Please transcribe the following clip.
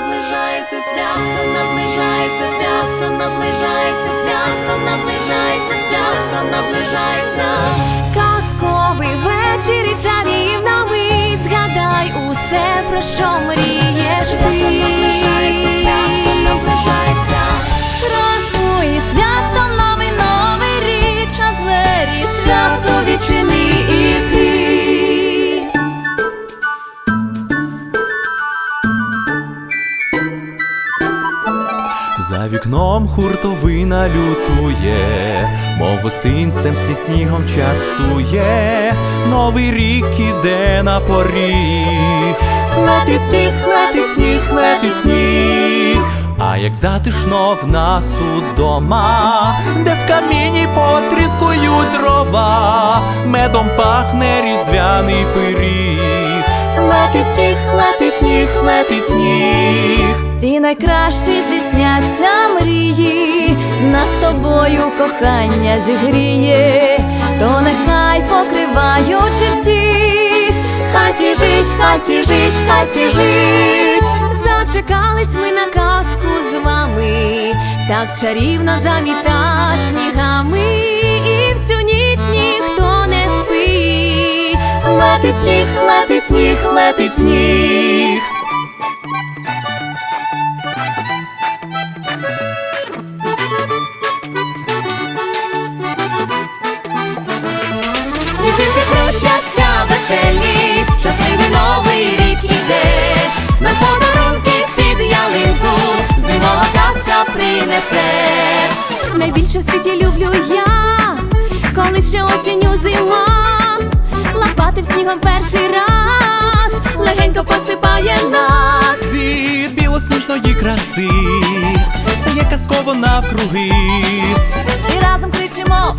наближається свято, наближається свято, наближається свято, наближається. За вікном хуртовина лютує, мов гостинцем всі снігом частує, новий рік іде на поріг. Летить сніг, летить сніг, летить сніг. А як затишно в нас удома, де в каміні потріскують дрова, медом пахне різдвяний пиріг. Летить сніг, летить сніг, летить сніг. Всі найкращі здійсняться мрії, нас тобою кохання зігріє, то нехай покриваючи всіх, хай сніжить, хай сніжить, хай сніжить. Зачекались ми на казку з вами, так чарівно заміта снігами, і всю ніч ніхто не спить. Летить сніг, летить сніг, летить сніг. Все, Найбільше в світі люблю я, коли ще осінню зима, лопатим снігом перший раз легенько посипає нас. Світ білосніжної краси, стає казково навкруги. Всі разом кричимо.